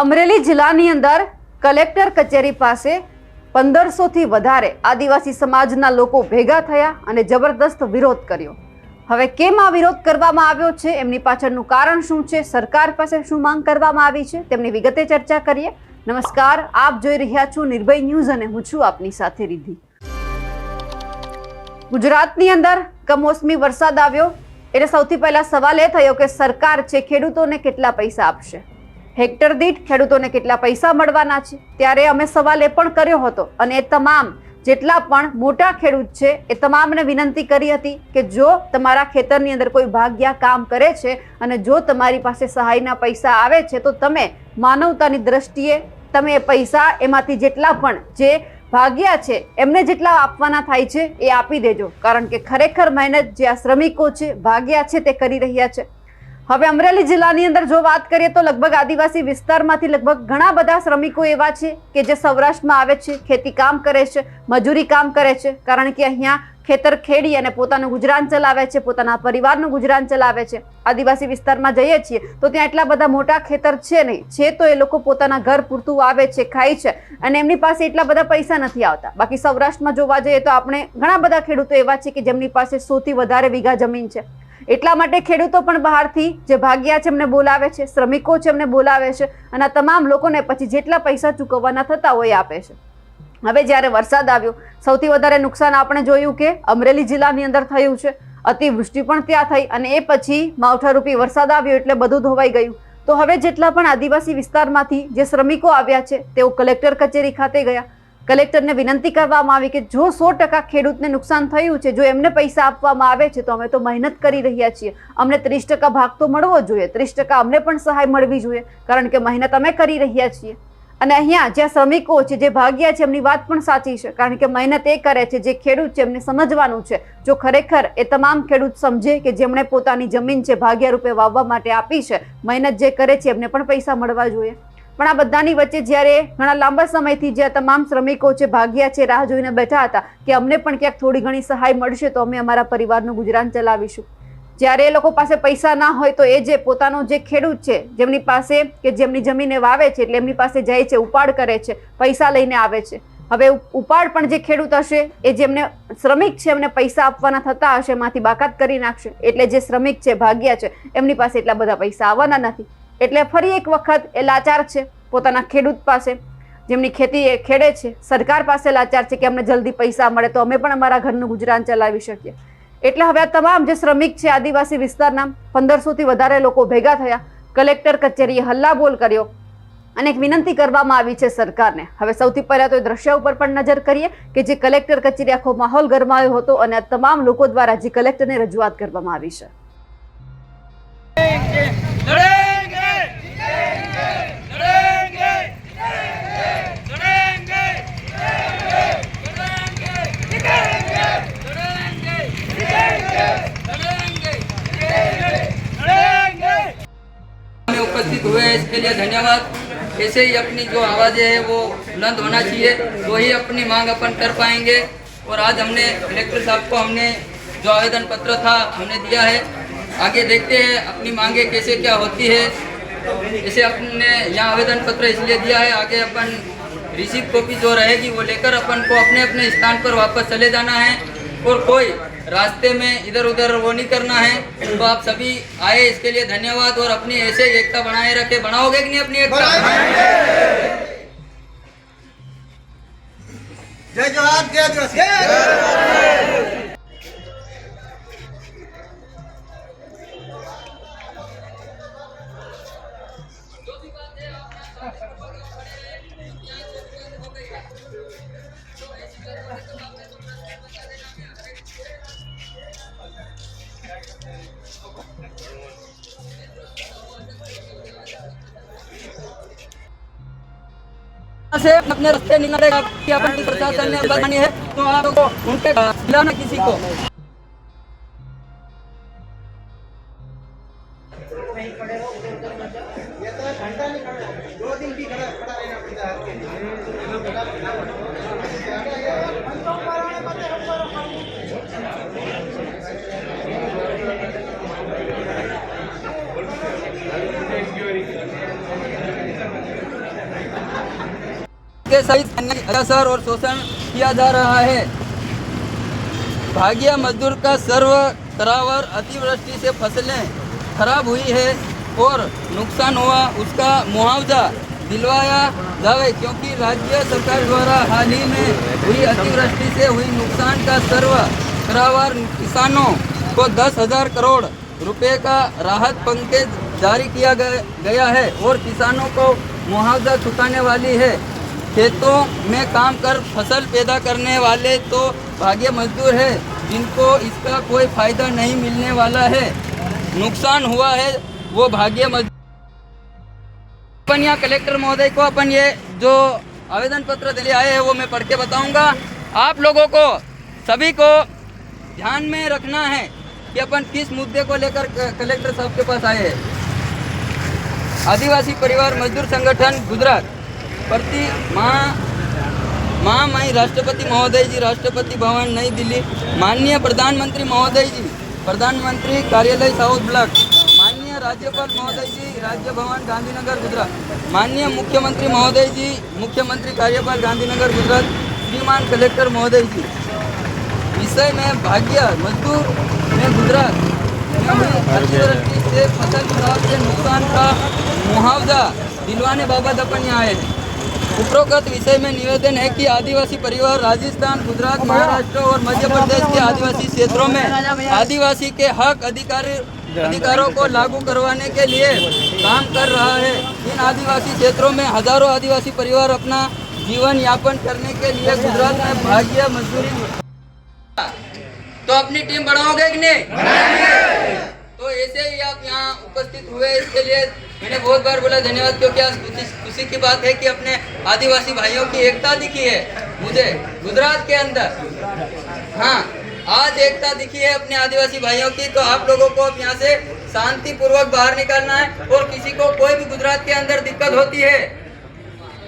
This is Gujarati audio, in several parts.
અમરેલી જિલ્લાની અંદર કલેક્ટર કચેરી પાસે પંદરસોથી વધારે આદિવાસી સમાજના લોકો ભેગા થયા અને જબરદસ્ત વિરોધ કર્યો. હવે કેમ આ વિરોધ કરવામાં આવ્યો છે? એમની પાછળનું કારણ શું છે? સરકાર પાસે શું માંગ કરવામાં આવી છે? તેમની વિગતે ચર્ચા કરીએ. નમસ્કાર, આપ જોઈ રહ્યા છો નિર્ભય ન્યૂઝ અને હું છું આપની સાથે રીધી ગુજરાતની અંદર કમોસમી વરસાદ આવ્યો. એટલે સૌથી પહેલા સવાલ એ થયો કે સરકાર છે, ખેડૂતોને કેટલા પૈસા આપશે? હેક્ટર દીઠ ખેડૂતોને કેટલા પૈસા મળવાના છે? ત્યારે અમે સવાલ એ પણ કર્યો હતો અને એ તમામ, જેટલા પણ મોટા ખેડૂત છે, એ તમામને વિનંતી કરી હતી કે જો તમારા ખેતરની અંદર કોઈ ભાગ્યા કામ કરે છે અને જો તમારી પાસે સહાયના પૈસા આવે છે, તો તમે માનવતાની દ્રષ્ટિએ તમે એ પૈસા એમાંથી જેટલા પણ જે ભાગ્યા છે, એમને જેટલા આપવાના થાય છે, એ આપી દેજો. કારણ કે ખરેખર મહેનત જે આ શ્રમિકો છે, ભાગ્યા છે તે કરી રહ્યા છે. હવે અમરેલી જિલ્લાની અંદર જો વાત કરીએ તો લગભગ આદિવાસી વિસ્તારમાંથી લગભગ ઘણા બધા શ્રમિકો એવા છે કે જે સૌરાષ્ટ્રમાં આવે છે, ખેતી કામ કરે છે, મજૂરી કામ કરે છે, કારણ કે અહીંયા ખેતર ખેડી અને પોતાનું ગુજરાન ચલાવે છે, પોતાના પરિવારનું ગુજરાન ચલાવે છે. આદિવાસી વિસ્તારમાં જઈએ છીએ તો ત્યાં એટલા બધા મોટા ખેતર છે નહીં. છે તો એ લોકો પોતાના ઘર પૂરતું આવે છે, ખાય છે અને એમની પાસે એટલા બધા પૈસા નથી આવતા. બાકી સૌરાષ્ટ્રમાં જોવા જઈએ તો આપણે ઘણા બધા ખેડૂતો એવા છે કે જેમની પાસે સૌથી વધારે વીઘા જમીન છે. એટલા માટે ખેડૂતો પણ બહારથી જે ભાગ્યા છે એમને બોલાવે છે, શ્રમિકો છે એમને બોલાવે છે અને તમામ લોકોને પછી જેટલા પૈસા ચૂકવવાના થતા હોય આપે છે. હવે જ્યારે વરસાદ આવ્યો, સૌથી વધારે નુકસાન આપણે જોયું કે અમરેલી જિલ્લાની અંદર થયું છે. અતિવૃષ્ટિ પણ ત્યાં થઈ અને એ પછી માવઠારૂપી વરસાદ આવ્યો એટલે બધું ધોવાઈ ગયું. તો હવે જેટલા પણ આદિવાસી વિસ્તારમાંથી જે શ્રમિકો આવ્યા છે, તેઓ કલેક્ટર કચેરી ખાતે ગયા. કલેક્ટરને વિનંતી કરવામાં આવી કે જો સો ટકા ખેડૂતને નુકસાન થયું છે, જો એમને પૈસા આપવામાં આવે છે, તો અમે તો મહેનત કરી રહ્યા છીએ. અમને ત્રીસ ટકા ભાગ તો મળવો જોઈએ, ત્રીસ ટકા અમને પણ સહાય મળવી જોઈએ, કારણ કે મહેનત અમે કરી રહ્યા છીએ. અને અહીંયા જ્યાં શ્રમિકો છે, જે ભાગ્યા છે, એમની વાત પણ સાચી છે, કારણ કે મહેનત એ કરે છે, જે ખેડૂત છે, એમને સમજવાનું છે. જો ખરેખર એ તમામ ખેડૂત સમજે કે જેમણે પોતાની જમીન છે ભાગ્યા રૂપે વાવવા માટે આપી છે, મહેનત જે કરે છે, એમને પણ પૈસા મળવા જોઈએ. પણ આ બધાની વચ્ચે જ્યારે ઘણા લાંબા સમયથી જે તમામ શ્રમિકો છે ભાગ્યા છે, રાહ જોઈને બેઠા હતા કે અમને પણ ક્યાંક થોડી ઘણી સહાય મળશે તો અમે અમારા પરિવારનું ગુજરાન ચલાવીશું. જ્યારે એ લોકો પાસે પૈસા ના હોય તો એ જે પોતાનો જે ખેડૂત છે, જેમની પાસે કે જેમની જમીને વાવે છે, એટલે એમની પાસે જાય છે, ઉપાડ કરે છે, પૈસા લઈને આવે છે. હવે ઉપાડ પણ જે ખેડૂત હશે, એ જેમને શ્રમિક છે, એમને પૈસા આપવાના થતા હશે, એમાંથી બાકાત કરી નાખશે. એટલે જે શ્રમિક છે, ભાગ્યા છે, એમની પાસે એટલા બધા પૈસા આવવાના નથી. એટલે ફરી એક વખત એ લાચાર છે પોતાના ખેડૂત પાસે. જેમની ખેતી એ ખેડે છે, સરકાર પાસે લાચાર છે કે અમને જલ્દી પૈસા મળે તો અમે પણ અમારા ઘરનું ગુજરાન ચલાવી શકીએ. એટલે હવે આ તમામ જે શ્રમિક છે આદિવાસી વિસ્તારના પંદરસોથી વધારે લોકો ભેગા થયા, કલેક્ટર કચેરીએ હલ્લાબોલ કર્યો. અને એક વિનંતી કરવામાં આવી છે સરકારને. હવે સૌથી પહેલાં તો એ દ્રશ્ય ઉપર પણ નજર કરીએ કે જે કલેક્ટર કચેરી આખો માહોલ ગરમાયો હતો અને આ તમામ લોકો દ્વારા જે કલેક્ટરને રજૂઆત કરવામાં આવી છે. ऐसे ही अपनी जो आवाज़ें हैं वो बुलंद होना चाहिए तो ही अपनी मांग अपन कर पाएँगे। और आज हमने कलेक्टर साहब को हमने जो आवेदन पत्र था, हमने दिया है। आगे देखते हैं अपनी मांगे कैसे क्या होती है। जैसे अपने यहाँ आवेदन पत्र इसलिए दिया है, आगे अपन रिसीव कॉपी जो रहेगी वो लेकर अपन को अपने अपने स्थान पर वापस चले जाना है। और कोई रास्ते में इधर उधर वो नहीं करना है। तो आप सभी आए, इसके लिए धन्यवाद और अपनी ऐसे एकता बनाए रखे। बनाओगे कि नहीं अपनी एकता? जय जवाहर जय से अपने रास्ते निकालेगा कि अपन प्रशासन ने बतानी है तो आप लोगों को उनके बुलाना किसी को के सहित अन्य अत्याचार और शोषण किया जा रहा है। भाग्य मजदूर का सर्व करावर अतिवृष्टि से फ़सलें खराब हुई है और नुकसान हुआ, उसका मुआवजा दिलवाया जाए क्योंकि राज्य सरकार द्वारा हाल ही में हुई अतिवृष्टि से हुई नुकसान का सर्व करावर किसानों को दस हज़ार करोड़ रुपए का राहत पैकेज जारी किया गया है और किसानों को मुआवजा चुकाने वाली है। खेतों में काम कर फ़सल पैदा करने वाले तो भाग्य मजदूर है, जिनको इसका कोई फ़ायदा नहीं मिलने वाला है। नुकसान हुआ है, वो भाग्य मजदूर अपन यहाँ कलेक्टर महोदय को अपन ये जो आवेदन पत्र दिले आए हैं, वो मैं पढ़ के बताऊँगा। आप लोगों को, सभी को ध्यान में रखना है कि अपन किस मुद्दे को लेकर कलेक्टर साहब के पास आए हैं। आदिवासी परिवार मजदूर संगठन, गुजरात। प्रति महा महामहिम राष्ट्रपति महोदय जी राष्ट्रपति भवन नई दिल्ली माननीय प्रधानमंत्री महोदय जी प्रधानमंत्री कार्यालय साउथ ब्लॉक माननीय राज्यपाल महोदय जी राज्य भवन गांधीनगर गुजरात माननीय मुख्यमंत्री महोदय जी मुख्यमंत्री कार्यपाल गांधीनगर गुजरात श्रीमान कलेक्टर महोदय जी विषय में भाग्य मजदूर में गुजरात में हुई अतिवृष्टि से फसल खराब के नुकसान का मुआवजा दिलवाने बाबत अपन यहाँ आए हैं उपरोक्त विषय में निवेदन है कि आदिवासी परिवार राजस्थान गुजरात महाराष्ट्र और मध्य प्रदेश के आदिवासी क्षेत्रों में आदिवासी के हक अधिकार अधिकारों को लागू करवाने के लिए काम कर रहा है इन आदिवासी क्षेत्रों में हजारों आदिवासी परिवार अपना जीवन यापन करने के लिए गुजरात में भाग्य मजदूरी तो अपनी टीम बढ़ाओगे कि नहीं तो ऐसे ही आप यहाँ उपस्थित हुए इसके लिए मैंने बहुत बार बोला धन्यवाद क्योंकि आज खुशी की बात है कि अपने आदिवासी भाइयों की एकता दिखी है मुझे गुजरात के अंदर। हाँ आज एकता दिखी है अपने आदिवासी भाइयों की तो आप लोगों को अब यहाँ से शांति पूर्वक बाहर निकलना है और किसी को कोई भी गुजरात के अंदर दिक्कत होती है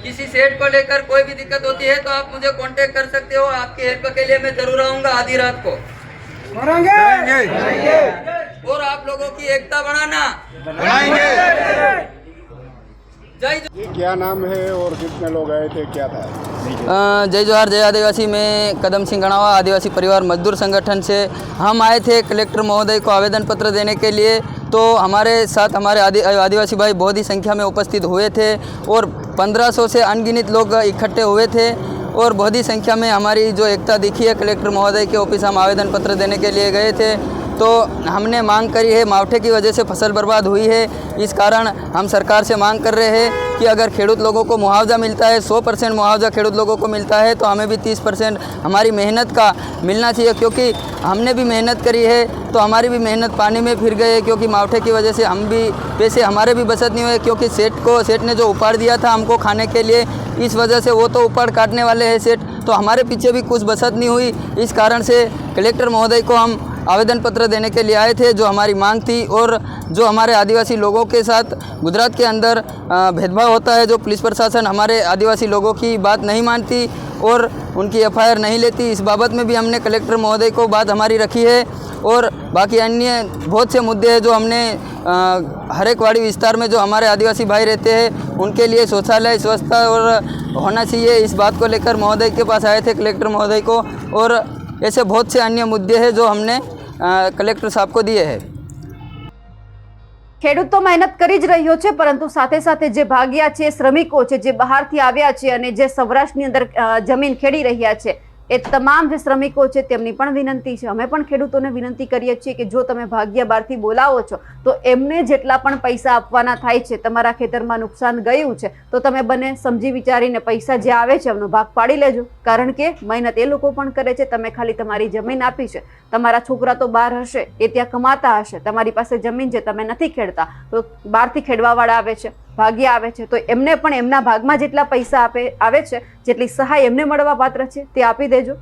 किसी सेट को लेकर कोई भी दिक्कत होती है तो आप मुझे कांटेक्ट कर सकते हो आपकी हेल्प के लिए मैं ज़रूर आऊँगा आधी रात को। और आप लोगों की एकता बढ़ाना। जय ये क्या नाम है और कितने लोग आए थे क्या था? जय जोहार जय आदिवासी। में कदम सिंह गणावा आदिवासी परिवार मजदूर संगठन से हम आए थे कलेक्टर महोदय को आवेदन पत्र देने के लिए। तो हमारे साथ हमारे आदि आदिवासी भाई बहुत ही संख्या में उपस्थित हुए थे और 1500 से अनगिनत लोग इकट्ठे हुए थे और बहुत ही संख्या में हमारी जो एकता दिखी है कलेक्टर महोदय के ऑफ़िस हम आवेदन पत्र देने के लिए गए थे। तो हमने मांग करी है, मावठे की वजह से फ़सल बर्बाद हुई है। इस कारण हम सरकार से मांग कर रहे हैं कि अगर खेडूत लोगों को मुआवजा मिलता है 100 परसेंट मुआवजा खेडूत लोगों को मिलता है तो हमें भी 30 परसेंट हमारी मेहनत का मिलना चाहिए। क्योंकि हमने भी मेहनत करी है तो हमारी भी मेहनत पानी में फिर गई है, क्योंकि मावठे की वजह से हम भी पैसे हमारे भी बचत नहीं हुए क्योंकि सेठ को, सेठ ने जो उपहार दिया था हमको खाने के लिए, इस वजह से वो तो उपहार काटने वाले हैं सेठ तो हमारे पीछे भी कुछ बचत नहीं हुई। इस कारण से कलेक्टर महोदय को हम आवेदन पत्र देने के लिए आए थे, जो हमारी मांग थी और जो हमारे आदिवासी लोगों के साथ गुजरात के अंदर भेदभाव होता है, जो पुलिस प्रशासन हमारे आदिवासी लोगों की बात नहीं मानती और उनकी एफआईआर नहीं लेती, इस बाबत में भी हमने कलेक्टर महोदय को बात हमारी रखी है और बाकी अन्य बहुत से मुद्दे हैं जो हमने हरेकवाड़ी विस्तार में जो हमारे आदिवासी भाई रहते हैं, उनके लिए शौचालय, स्वच्छता और होना चाहिए, इस बात को लेकर महोदय के पास आए थे कलेक्टर महोदय को और ऐसे बहुत से अन्य मुद्दे हैं जो हमने अ, कलेक्टर साहब को दिए हैं ખેડૂત તો મહેનત કરી જ રહ્યો છે પરંતુ સાથે સાથે જે ભાગ્યા છે શ્રમિકો છે જે બહારથી આવ્યા છે અને જે સૌરાષ્ટ્રની અંદર અ, જમીન ખેડી રહ્યા છે એ તમામ જે શ્રમિકો છે તેમની પણ વિનંતી છે. અમે પણ ખેડૂતોને વિનંતી કરીએ છીએ કે જો તમે ભાગ્ય બહારથી બોલાવો છો, તો એમને જેટલા પણ પૈસા આપવાના થાય છે, તમારા ખેતરમાં નુકસાન ગયું છે, તો તમે બને સમજી વિચારીને પૈસા જે આવે છે, એમનો ભાગ પાડી લેજો. કારણ કે મહેનત એ લોકો પણ કરે છે. તમે ખાલી તમારી જમીન આપી છે. તમારા છોકરા તો બહાર હશે, એ ત્યાં કમાતા હશે. તમારી પાસે જમીન છે, તમે નથી ખેડતા. તો બહારથી ખેડવાવાળા આવે છે. ભાગ્ય આવે છે. તો એમને પણ એમના ભાગમાં જેટલા પૈસા આપે, આવે છે, જેટલી સહાય એમને મળવા પાત્ર છે, તે આપી દેજો.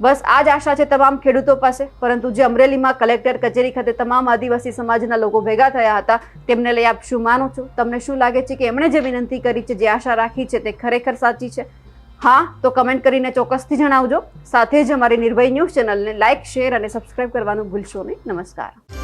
બસ આ જ આશા છે તમામ ખેડૂતો પાસે. પરંતુ જે અમરેલીમાં કલેક્ટર કચેરી ખાતે તમામ આદિવાસી સમાજના લોકો ભેગા થયા હતા, તેમને લઈ આપ શું માનો છો? તમને શું લાગે છે કે એમણે જે વિનંતી કરી છે, જે આશા રાખી છે, તે ખરેખર સાચી છે? હા, તો કમેન્ટ કરીને ચોક્કસથી જણાવજો. સાથે જ અમારી નિર્ભય ન્યૂઝ ચેનલને લાઇક શેર અને સબસ્ક્રાઇબ કરવાનું ભૂલશો નહીં. નમસ્કાર.